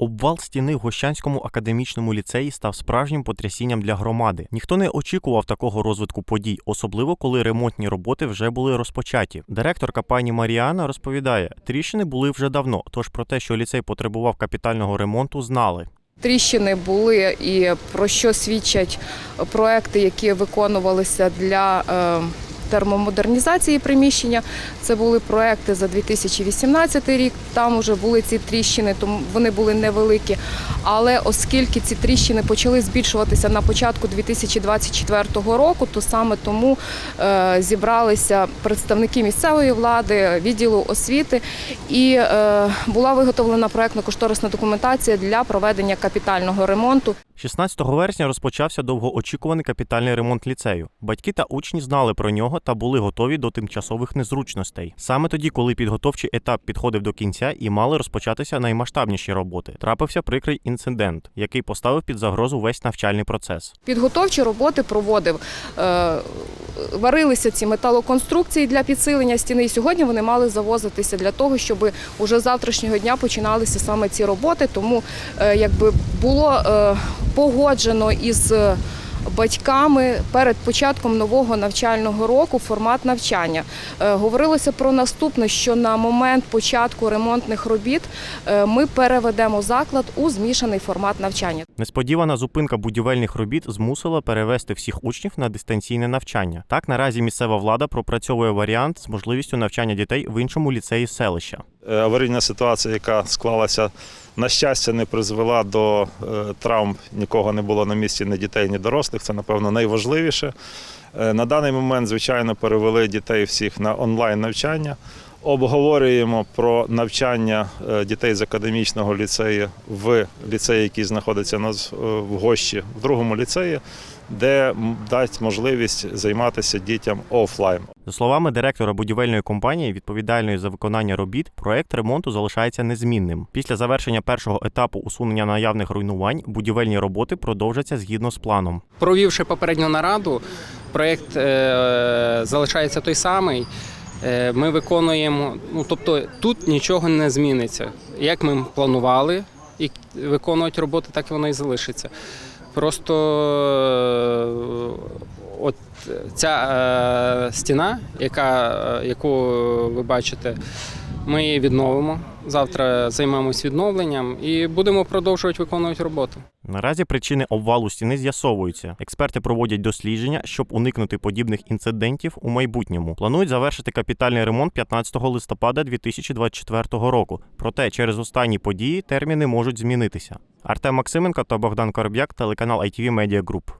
Обвал стіни в Гощанському академічному ліцеї став справжнім потрясінням для громади. Ніхто не очікував такого розвитку подій, особливо коли ремонтні роботи вже були розпочаті. Директорка пані Маріана розповідає, тріщини були вже давно, тож про те, що ліцей потребував капітального ремонту, знали. Тріщини були і про що свідчать проекти, які виконувалися для е, термомодернізації приміщення. Це були проекти за 2018 рік. Там вже були ці тріщини, тому вони були невеликі. Але оскільки ці тріщини почали збільшуватися на початку 2024 року, то саме тому е, зібралися представники місцевої влади, відділу освіти, і е, була виготовлена проектно-кошторисна документація для проведення капітального ремонту. 16 вересня розпочався довгоочікуваний капітальний ремонт ліцею. Батьки та учні знали про нього та були готові до тимчасових незручностей. Саме тоді, коли підготовчий етап підходив до кінця і мали розпочатися наймасштабніші роботи, трапився прикрий інцидент, який поставив під загрозу весь навчальний процес. Підготовчі роботи проводив. е, Варилися ці металоконструкції для підсилення стіни. Сьогодні вони мали завозитися для того, щоб уже завтрашнього дня починалися саме ці роботи. Тому е, якби було е, погоджено із батьками перед початком нового навчального року формат навчання. Е, Говорилося про наступне, що на момент початку ремонтних робіт е, ми переведемо заклад у змішаний формат навчання. Несподівана зупинка будівельних робіт змусила перевести всіх учнів на дистанційне навчання. Так наразі місцева влада пропрацьовує варіант з можливістю навчання дітей в іншому ліцеї селища. Е, Аварійна ситуація, яка склалася, на щастя, не призвела до е, травм. Нікого не було на місці, ні дітей, ні дорослих. Це, напевно, найважливіше. Е, На даний момент, звичайно, перевели дітей всіх на онлайн навчання. Обговорюємо про навчання дітей з академічного ліцею в ліцеї, який знаходиться в Гощі, в другому ліцеї, де м, дасть можливість займатися дітям офлайн. За словами директора будівельної компанії, відповідальної за виконання робіт, проект ремонту залишається незмінним. Після завершення першого етапу усунення наявних руйнувань будівельні роботи продовжаться згідно з планом. Провівши попередню нараду, проєкт е, залишається той самий. Е, Ми виконуємо, ну тобто тут нічого не зміниться. Як ми планували і виконують роботу, так і воно і залишиться. Просто е, от ця е, стіна, яка, е, яку ви бачите, ми її відновимо. Завтра займемось відновленням і будемо продовжувати виконувати роботу. Наразі причини обвалу стіни з'ясовуються. Експерти проводять дослідження, щоб уникнути подібних інцидентів у майбутньому. Планують завершити капітальний ремонт 15 листопада 2024 року. Проте через останні події терміни можуть змінитися. Артем Максименко та Богдан Короб'як, телеканал ITV Media Group.